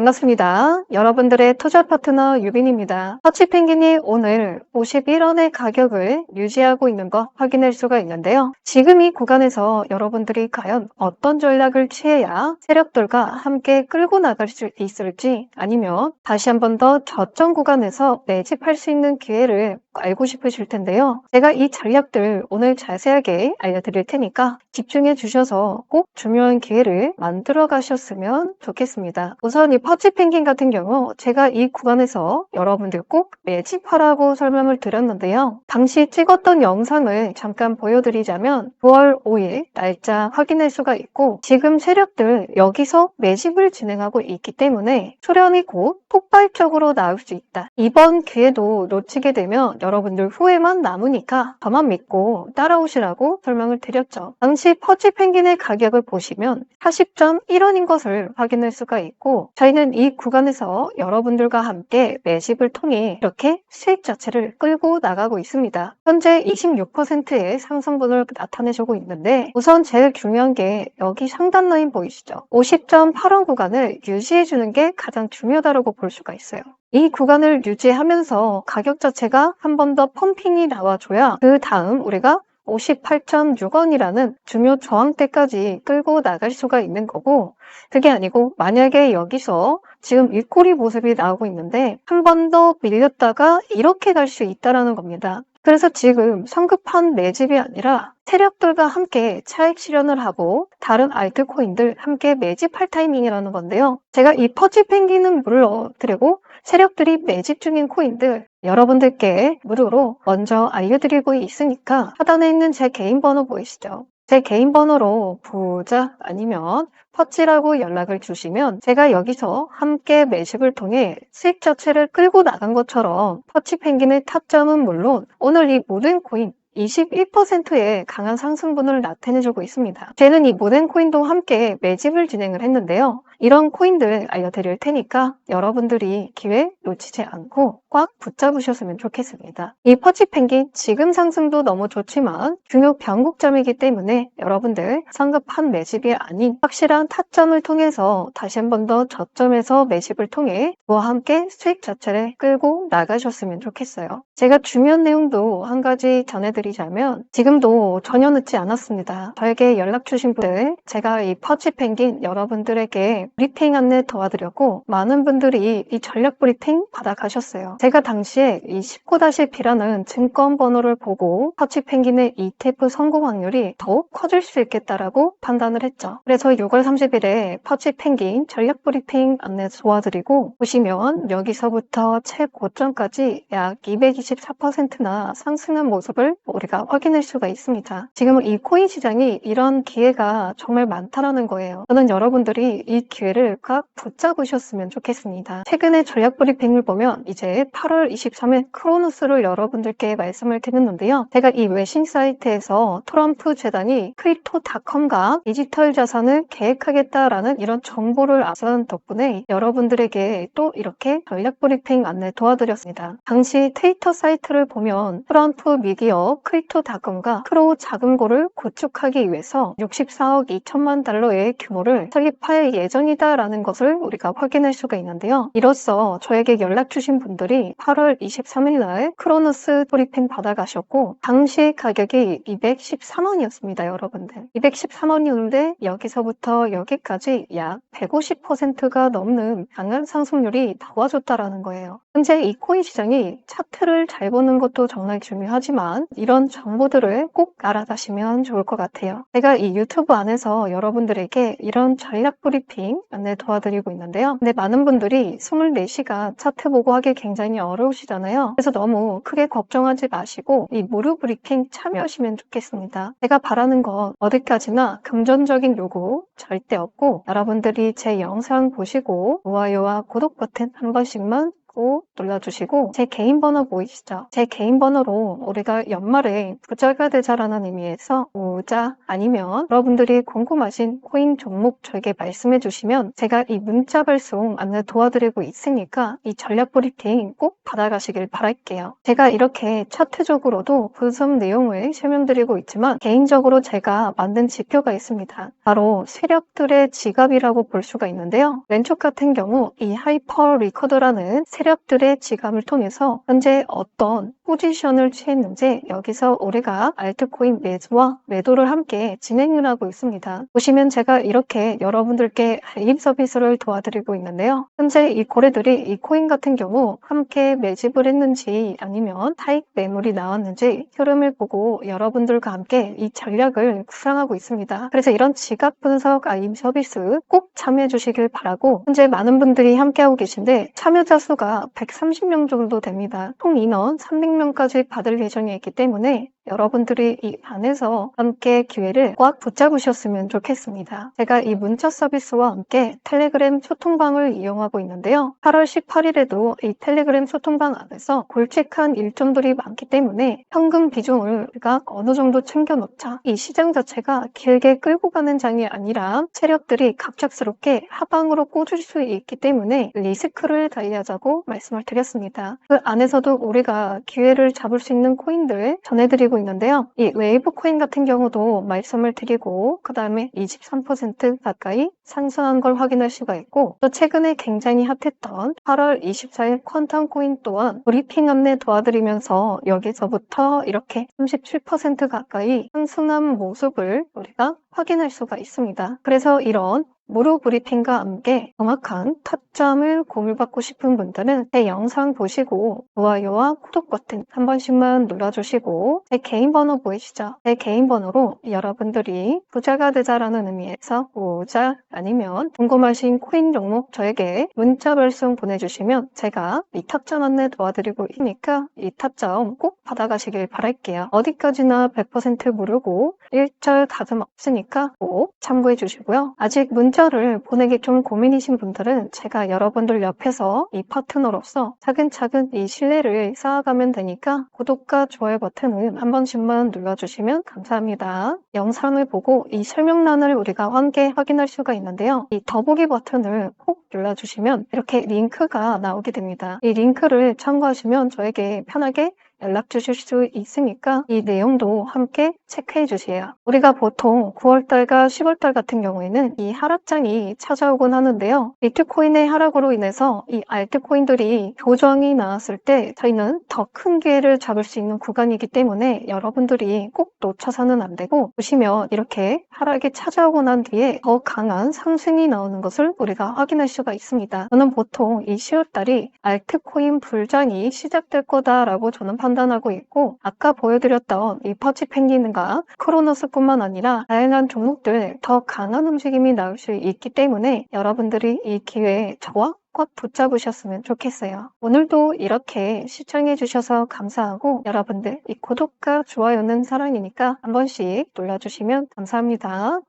반갑습니다. 여러분들의 투자 파트너 유빈입니다. 터치펭귄이 오늘 51원의 가격을 유지하고 있는 거 확인할 수가 있는데요. 지금 이 구간에서 여러분들이 과연 어떤 전략을 취해야 세력들과 함께 끌고 나갈 수 있을지 아니면 다시 한 번 더 저점 구간에서 매집할 수 있는 기회를 알고 싶으실 텐데요. 제가 이 전략들 오늘 자세하게 알려드릴 테니까 집중해 주셔서 꼭 중요한 기회를 만들어 가셨으면 좋겠습니다. 우선 이 퍼치 펭귄 같은 경우 제가 이 구간에서 여러분들 꼭 매집하라고 설명을 드렸는데요. 당시 찍었던 영상을 잠깐 보여드리자면 9월 5일 날짜 확인할 수가 있고 지금 세력들 여기서 매집을 진행하고 있기 때문에 수렴이 곧 폭발적으로 나올 수 있다. 이번 기회도 놓치게 되면 여러분들 후회만 남으니까 저만 믿고 따라오시라고 설명을 드렸죠. 당시 퍼치 펭귄의 가격을 보시면 40.1원인 것을 확인할 수가 있고 저희는 이 구간에서 여러분들과 함께 매집을 통해 이렇게 수익 자체를 끌고 나가고 있습니다. 현재 26%의 상승분을 나타내주고 있는데 우선 제일 중요한 게 여기 상단 라인 보이시죠? 50.8원 구간을 유지해주는 게 가장 중요하다고 볼 수가 있어요. 이 구간을 유지하면서 가격 자체가 한 번 더 펌핑이 나와줘야 그 다음 우리가 58.6원이라는 중요 저항대까지 끌고 나갈 수가 있는 거고 그게 아니고 만약에 여기서 지금 윗꼬리 모습이 나오고 있는데 한 번 더 밀렸다가 이렇게 갈 수 있다라는 겁니다. 그래서 지금 성급한 매집이 아니라 세력들과 함께 차익 실현을 하고 다른 알트코인들 함께 매집할 타이밍이라는 건데요. 제가 이 퍼지 펭귄은 물러드리고 세력들이 매집 중인 코인들 여러분들께 무료로 먼저 알려드리고 있으니까 하단에 있는 제 개인 번호 보이시죠? 제 개인 번호로 부자 아니면 퍼치라고 연락을 주시면 제가 여기서 함께 매집을 통해 수익 자체를 끌고 나간 것처럼 퍼치 펭귄의 타점은 물론 오늘 이 모든 코인 21%의 강한 상승분을 나타내주고 있습니다. 저는 이 모든 코인도 함께 매집을 진행을 했는데요. 이런 코인들 알려드릴 테니까 여러분들이 기회 놓치지 않고 꽉 붙잡으셨으면 좋겠습니다. 이 퍼치 펭귄 지금 상승도 너무 좋지만 중요 변곡점이기 때문에 여러분들 성급한 매집이 아닌 확실한 타점을 통해서 다시 한 번 더 저점에서 매집을 통해 저와 함께 수익 자체를 끌고 나가셨으면 좋겠어요. 제가 중요한 내용도 한 가지 전해드리자면 지금도 전혀 늦지 않았습니다. 저에게 연락 주신 분들 제가 이 퍼치 펭귄 여러분들에게 브리핑 안내 도와드렸고 많은 분들이 이 전략 브리핑 받아가셨어요. 제가 당시에 이 19-B라는 증권 번호를 보고 퍼치 펭귄의 ETF 성공 확률이 더욱 커질 수 있겠다라고 판단을 했죠. 그래서 6월 30일에 퍼치 펭귄 전략 브리핑 안내 도와드리고 보시면 여기서부터 최고점까지 약 224%나 상승한 모습을 우리가 확인할 수가 있습니다. 지금 이 코인 시장이 이런 기회가 정말 많다라는 거예요. 저는 여러분들이 이 기회를 꽉 붙잡으셨으면 좋겠습니다. 최근에 전략 브리핑을 보면 이제 8월 23일 크로노스를 여러분들께 말씀을 드렸는데요. 제가 이 외신 사이트에서 트럼프 재단이 크립토닷컴과 디지털 자산을 계획하겠다라는 이런 정보를 아선 덕분에 여러분들에게 또 이렇게 전략 브리핑 안내 도와드렸습니다. 당시 트위터 사이트를 보면 트럼프 미기업 크립토닷컴과 크로우 자금고를 구축하기 위해서 64억 2천만 달러의 규모를 설립할 예정이다라는 것을 우리가 확인할 수가 있는데요. 이로써 저에게 연락 주신 분들이 8월 23일 날 크로노스 브리핑 받아가셨고 당시 가격이 213원이었습니다, 여러분들. 213원이었는데 여기서부터 여기까지 약 150%가 넘는 강한 상승률이 나와줬다라는 거예요. 현재 이 코인 시장이 차트를 잘 보는 것도 정말 중요하지만 이런 정보들을 꼭 알아가시면 좋을 것 같아요. 제가 이 유튜브 안에서 여러분들에게 이런 전략 브리핑 안내 도와드리고 있는데요. 근데 많은 분들이 24시간 차트 보고 하기 굉장히 어려우시잖아요. 그래서 너무 크게 걱정하지 마시고 이 무료 브리핑 참여하시면 좋겠습니다. 제가 바라는 건 어디까지나 금전적인 요구 절대 없고 여러분들이 제 영상 보시고 좋아요와 구독 버튼 한 번씩만 꼭 눌러주시고 제 개인 번호 보이시죠? 제 개인 번호로 우리가 연말에 부자가 되자라는 의미에서 부자 아니면 여러분들이 궁금하신 코인 종목 저에게 말씀해 주시면 제가 이 문자 발송 안내 도와드리고 있으니까 이 전략 브리핑 꼭 받아가시길 바랄게요. 제가 이렇게 차트적으로도 분석 내용을 설명드리고 있지만 개인적으로 제가 만든 지표가 있습니다. 바로 세력들의 지갑이라고 볼 수가 있는데요. 왼쪽 같은 경우 이 하이퍼 리커드라는 세력 들의 지갑을 통해서 현재 어떤 포지션을 취했는지 여기서 우리가 알트코인 매수와 매도를 함께 진행을 하고 있습니다. 보시면 제가 이렇게 여러분들께 알림 서비스를 도와드리고 있는데요. 현재 이 거래들이 이 코인 같은 경우 함께 매집을 했는지 아니면 타익 매물이 나왔는지 흐름을 보고 여러분들과 함께 이 전략을 구상하고 있습니다. 그래서 이런 지갑 분석 알림 서비스 꼭 참여해 주시길 바라고 현재 많은 분들이 함께하고 계신데 참여자 수가 130명 정도 됩니다. 총 인원 300명까지 받을 예정이기 때문에 여러분들이 이 안에서 함께 기회를 꽉 붙잡으셨으면 좋겠습니다. 제가 이 문자 서비스와 함께 텔레그램 소통방을 이용하고 있는데요. 8월 18일에도 이 텔레그램 소통방 안에서 골직한 일정들이 많기 때문에 현금 비중을 우리가 어느 정도 챙겨놓자. 이 시장 자체가 길게 끌고 가는 장이 아니라 세력들이 갑작스럽게 하방으로 꽂을 수 있기 때문에 리스크를 다이하자고 말씀을 드렸습니다. 그 안에서도 우리가 기회를 잡을 수 있는 코인들 전해드리고 있는데요. 이 웨이브 코인 같은 경우도 말씀을 드리고 그 다음에 23% 가까이 상승한 걸 확인할 수가 있고 또 최근에 굉장히 핫했던 8월 24일 퀀텀 코인 또한 브리핑 안내 도와드리면서 여기서부터 이렇게 37% 가까이 상승한 모습을 우리가 확인할 수가 있습니다. 그래서 이런 무료 브리핑과 함께 정확한 타점을 공유받고 싶은 분들은 제 영상 보시고 좋아요와 구독 버튼 한 번씩만 눌러주시고 제 개인 번호 보이시죠? 제 개인 번호로 여러분들이 부자가 되자라는 의미에서 부자 아니면 궁금하신 코인 종목 저에게 문자 발송 보내주시면 제가 이 타점 안내 도와드리고 있으니까 이 타점 꼭 받아가시길 바랄게요. 어디까지나 100% 무료고 일절 가슴 없으니까 꼭 참고해 주시고요. 아직 문자 를 보내기 좀 고민이신 분들은 제가 여러분들 옆에서 이 파트너로서 차근차근 이 신뢰를 쌓아가면 되니까 구독과 좋아요 버튼을 한 번씩만 눌러주시면 감사합니다. 영상을 보고 이 설명란을 우리가 함께 확인할 수가 있는데요. 이 더보기 버튼을 꼭 눌러주시면 이렇게 링크가 나오게 됩니다. 이 링크를 참고하시면 저에게 편하게 연락 주실 수 있으니까 이 내용도 함께 체크해 주세요. 우리가 보통 9월달과 10월달 같은 경우에는 이 하락장이 찾아오곤 하는데요. 비트코인의 하락으로 인해서 이 알트코인들이 교정이 나왔을 때 저희는 더 큰 기회를 잡을 수 있는 구간이기 때문에 여러분들이 꼭 놓쳐서는 안 되고 보시면 이렇게 하락이 찾아오고 난 뒤에 더 강한 상승이 나오는 것을 우리가 확인할 수가 있습니다. 저는 보통 이 10월달이 알트코인 불장이 시작될 거다라고 저는 판단하고 있고 아까 보여드렸던 이 퍼치 펭귄과 크로노스뿐만 아니라 다양한 종목들 더 강한 움직임이 나올 수 있기 때문에 여러분들이 이 기회에 저와 꽉 붙잡으셨으면 좋겠어요. 오늘도 이렇게 시청해주셔서 감사하고 여러분들 이 구독과 좋아요는 사랑이니까 한 번씩 눌러주시면 감사합니다.